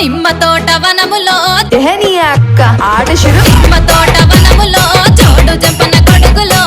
నిమ్మ తోట వనములో ఎహని అక్క. ఆట నిమ్మ తోట వనములో చోడు జంపన కొడుకులో